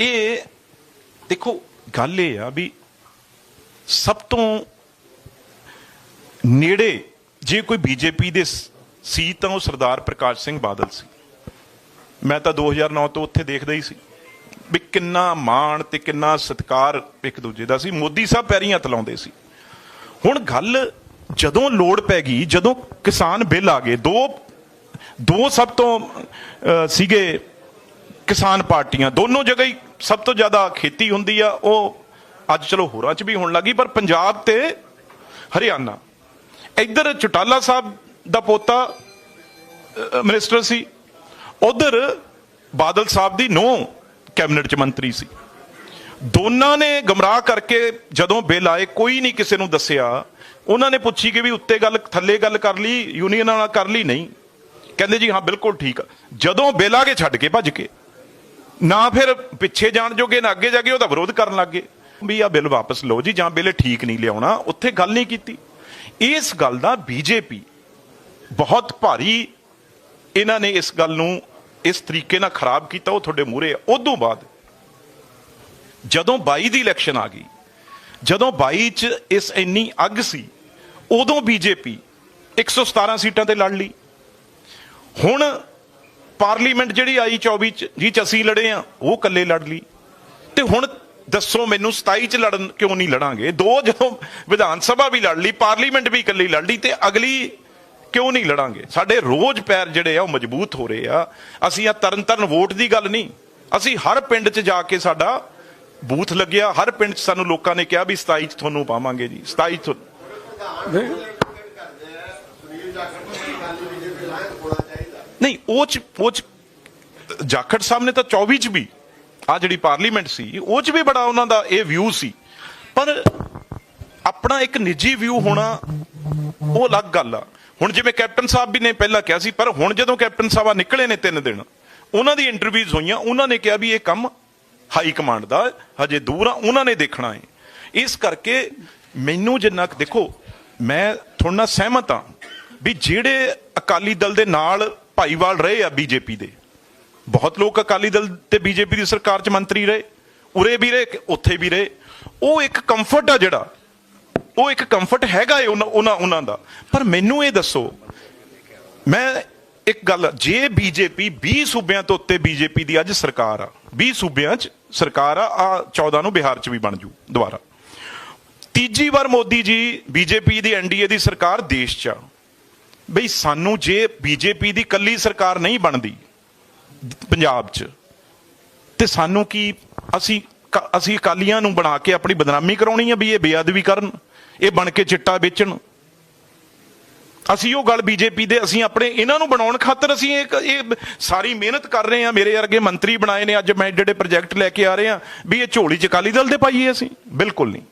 ਇਹ ਦੇਖੋ, ਗੱਲ ਇਹ ਆ ਵੀ ਸਭ ਤੋਂ ਨੇੜੇ ਜੇ ਕੋਈ ਬੀਜੇਪੀ ਦੇ ਸੀ ਤਾਂ ਉਹ ਸਰਦਾਰ ਪ੍ਰਕਾਸ਼ ਸਿੰਘ ਬਾਦਲ ਸੀ। ਮੈਂ ਤਾਂ 2009 ਤੋਂ ਉੱਥੇ ਦੇਖਦਾ ਹੀ ਸੀ ਵੀ ਕਿੰਨਾ ਮਾਣ ਤੇ ਕਿੰਨਾ ਸਤਿਕਾਰ ਇੱਕ ਦੂਜੇ ਦਾ ਸੀ। ਮੋਦੀ ਸਾਹਿਬ ਪੈਰੀਂ ਹੱਥ ਲਾਉਂਦੇ ਸੀ। ਹੁਣ ਗੱਲ ਜਦੋਂ ਲੋੜ ਪੈ ਗਈ, ਜਦੋਂ ਕਿਸਾਨ ਬਿੱਲ ਆ ਗਏ, ਦੋ ਦੋ ਸਭ ਤੋਂ ਸੀਗੇ ਕਿਸਾਨ ਪਾਰਟੀਆਂ, ਦੋਨੋਂ ਜਗ੍ਹਾ ਹੀ ਸਭ ਤੋਂ ਜ਼ਿਆਦਾ ਖੇਤੀ ਹੁੰਦੀ ਆ ਉਹ ਅੱਜ ਚਲੋ ਹੋਰਾਂ 'ਚ ਵੀ ਹੋਣ ਲੱਗੀ ਪਰ ਪੰਜਾਬ ਤੇ ਹਰਿਆਣਾ। ਇੱਧਰ ਚਟਾਲਾ ਸਾਹਿਬ ਦਾ ਪੋਤਾ ਅਹ, ਮਿਨਿਸਟਰ ਸੀ। ਉਧਰ ਬਾਦਲ ਸਾਹਿਬ ਦੀ ਨੋ ਕੈਬਨਿਟ 'ਚ ਮੰਤਰੀ ਸੀ। ਦੋਨਾਂ ਨੇ ਗਮਰਾਹ ਕਰਕੇ ਜਦੋਂ ਬਿੱਲ ਆਏ ਕੋਈ ਨਹੀਂ ਕਿਸੇ ਨੂੰ ਦੱਸਿਆ। ਉਹਨਾਂ ਨੇ ਪੁੱਛੀ ਕਿ ਵੀ ਉੱਤੇ ਗੱਲ ਥੱਲੇ ਗੱਲ ਕਰ ਲਈ ਯੂਨੀਅਨ ਨਾਲ ਕਰ ਲਈ ਨਹੀਂ। ਕਹਿੰਦੇ ਜੀ ਹਾਂ ਬਿਲਕੁਲ ਠੀਕ ਆ। ਜਦੋਂ ਬਿੱਲ ਆ ਕੇ ਛੱਡ ਕੇ ਭੱਜ ਕੇ। ਨਾ ਫਿਰ ਪਿੱਛੇ ਜਾਣ ਜੋਗੇ, ਨਾ ਅੱਗੇ ਜਾ ਕੇ ਉਹਦਾ ਵਿਰੋਧ ਕਰਨ ਲੱਗੇ ਵੀ ਆ ਬਿੱਲ ਵਾਪਸ ਲਓ ਜੀ, ਜਾਂ ਬਿੱਲ ਠੀਕ ਨਹੀਂ ਲਿਆਉਣਾ, ਉੱਥੇ ਗੱਲ ਨਹੀਂ ਕੀਤੀ। ਇਸ ਗੱਲ ਦਾ ਬੀਜੇਪੀ ਬਹੁਤ ਭਾਰੀ ਇਹਨਾਂ ਨੇ ਇਸ ਗੱਲ ਨੂੰ ਇਸ ਤਰੀਕੇ ਨਾਲ ਖਰਾਬ ਕੀਤਾ, ਉਹ ਤੁਹਾਡੇ ਮੂਹਰੇ ਆ। ਉਦੋਂ ਬਾਅਦ ਜਦੋਂ 22 ਦੀ ਇਲੈਕਸ਼ਨ ਆ ਗਈ, ਜਦੋਂ 22 ਚ ਇਸ ਇੰਨੀ ਅੱਗ ਸੀ, ਉਦੋਂ ਬੀਜੇਪੀ 117 ਸੀਟਾਂ ਤੇ ਲੜ ਲਈ। ਹੁਣ ਪਾਰਲੀਮੈਂਟ ਜਿਹੜੀ ਆਈ 24 ਚ ਜੀ ਚ ਅਸੀਂ ਲੜੇ ਆ, ਉਹ ਇਕੱਲੇ ਲੜ ਲਈ। ਤੇ ਹੁਣ ਦੱਸੋ ਮੈਨੂੰ 27 ਚ ਲੜਨ ਕਿਉਂ ਨਹੀਂ ਲੜਾਂਗੇ? ਦੋ ਜਦੋਂ ਵਿਧਾਨ ਸਭਾ ਵੀ ਲੜ ਲਈ, ਪਾਰਲੀਮੈਂਟ ਵੀ ਇਕੱਲੀ ਲੜ ਲਈ, ਤੇ ਅਗਲੀ ਕਿਉਂ ਨਹੀਂ ਲੜਾਂਗੇ? ਸਾਡੇ ਰੋਜ਼ ਪੈਰ ਜਿਹੜੇ ਆ, ਉਹ ਮਜ਼ਬੂਤ ਹੋ ਰਹੇ ਆ। ਅਸੀਂ ਆ ਤਰਨ ਤਰਨ ਵੋਟ ਦੀ ਗੱਲ ਨਹੀਂ। ਅਸੀਂ ਹਰ ਪਿੰਡ 'ਚ ਜਾ ਕੇ ਸਾਡਾ ਬੂਥ ਲੱਗਿਆ। ਹਰ ਪਿੰਡ 'ਚ ਸਾਨੂੰ ਲੋਕਾਂ ਨੇ ਕਿਹਾ ਵੀ 27 'ਚ ਤੁਹਾਨੂੰ ਪਾਵਾਂਗੇ ਜੀ। 27 'ਚ ਤੁਹਾਨੂੰ ਨਹੀਂ, ਉਹ ਚ ਉਹ ਚ ਜਾਖੜ ਸਾਹਿਬ ਨੇ ਤਾਂ 24 ਚ ਵੀ ਆ ਜਿਹੜੀ ਪਾਰਲੀਮੈਂਟ ਸੀ, ਉਹ ਚ ਵੀ ਬੜਾ ਉਹਨਾਂ ਦਾ ਇਹ ਵਿਊ ਸੀ। ਪਰ ਆਪਣਾ ਇੱਕ ਨਿੱਜੀ ਵਿਊ ਹੋਣਾ, ਉਹ ਅਲੱਗ ਗੱਲ ਆ। ਹੁਣ ਜਿਵੇਂ ਕੈਪਟਨ ਸਾਹਿਬ ਵੀ ਨੇ ਪਹਿਲਾਂ ਕਿਹਾ ਸੀ, ਪਰ ਹੁਣ ਜਦੋਂ ਕੈਪਟਨ ਸਾਹਿਬਾ ਨਿਕਲੇ ਨੇ ਤਿੰਨ ਦਿਨ, ਉਹਨਾਂ ਦੀ ਇੰਟਰਵਿਊਜ਼ ਹੋਈਆਂ, ਉਹਨਾਂ ਨੇ ਕਿਹਾ ਵੀ ਇਹ ਕੰਮ ਹਾਈ ਕਮਾਂਡ ਦਾ, ਹਜੇ ਦੂਰ ਆ, ਉਹਨਾਂ ਨੇ ਦੇਖਣਾ ਹੈ। ਇਸ ਕਰਕੇ ਮੈਨੂੰ ਜਿੰਨਾ ਕੁ ਦੇਖੋ, ਮੈਂ ਤੁਹਾਡੇ ਨਾਲ ਸਹਿਮਤ ਹਾਂ ਵੀ ਜਿਹੜੇ ਅਕਾਲੀ ਦਲ ਦੇ ਨਾਲ ਭਾਈਵਾਲ ਰਹੇ ਆ ਬੀਜੇਪੀ ਦੇ। ਬਹੁਤ ਲੋਕ ਅਕਾਲੀ ਦਲ ਤੇ ਬੀਜੇਪੀ ਦੀ ਸਰਕਾਰ 'ਚ ਮੰਤਰੀ ਰਹੇ, ਉਰੇ ਵੀ ਰਹੇ, ਉੱਥੇ ਵੀ ਰਹੇ। ਉਹ ਇੱਕ ਕੰਫਰਟ ਆ ਜਿਹੜਾ, ਉਹ ਇੱਕ ਕੰਫਰਟ ਹੈਗਾ ਏ ਉਹਨਾਂ ਉਹਨਾਂ ਉਹਨਾਂ ਦਾ। ਪਰ ਮੈਨੂੰ ਇਹ ਦੱਸੋ, ਮੈਂ ਇੱਕ ਗੱਲ, ਜੇ ਬੀਜੇਪੀ 20 ਸੂਬਿਆਂ ਤੋਂ ਉੱਤੇ ਬੀਜੇਪੀ ਦੀ ਅੱਜ ਸਰਕਾਰ ਆ 20 ਸੂਬਿਆਂ 'ਚ ਸਰਕਾਰ ਆ ਆ 14 ਨੂੰ ਬਿਹਾਰ 'ਚ ਵੀ ਬਣ ਜੂ ਦੁਬਾਰਾ। ਤੀਜੀ ਵਾਰ ਮੋਦੀ ਜੀ ਬੀਜੇਪੀ ਦੀ ਐਨਡੀਏ ਦੀ ਸਰਕਾਰ ਦੇਸ਼ 'ਚ ਆ। ਬਈ ਸਾਨੂੰ ਜੇ ਬੀਜੇਪੀ ਦੀ ਕੱਲੀ ਸਰਕਾਰ ਨਹੀਂ ਬਣਦੀ ਪੰਜਾਬ 'ਚ, ਤੇ ਸਾਨੂੰ ਕੀ ਅਸੀਂ ਕ- ਅਸੀਂ ਅਕਾਲੀਆਂ ਨੂੰ ਬਣਾ ਕੇ ਆਪਣੀ ਬਦਨਾਮੀ ਕਰਾਉਣੀ ਹੈ ਵੀ ਇਹ ਬੇਅਦਬੀ ਕਰਨ, ਇਹ ਬਣ ਕੇ ਚਿੱਟਾ ਵੇਚਣ? ਅਸੀਂ ਉਹ ਗੱਲ ਬੀਜੇਪੀ ਦੇ, ਅਸੀਂ ਆਪਣੇ ਇਹਨਾਂ ਨੂੰ ਬਣਾਉਣ ਖਾਤਰ ਅਸੀਂ ਇਹ ਇਹ ਸਾਰੀ ਮਿਹਨਤ ਕਰ ਰਹੇ ਆ। ਮੇਰੇ ਵਰਗੇ ਮੰਤਰੀ ਬਣਾਏ ਨੇ, ਅੱਜ ਮੈਂ ਜਿਹੜੇ ਪ੍ਰੋਜੈਕਟ ਲੈ ਕੇ ਆ ਰਹੇ ਆ ਵੀ ਇਹ ਝੋਲੀ ਚ ਅਕਾਲੀ ਦਲ ਦੇ ਪਾਈਏ ਅਸੀਂ? ਬਿਲਕੁਲ ਨਹੀਂ।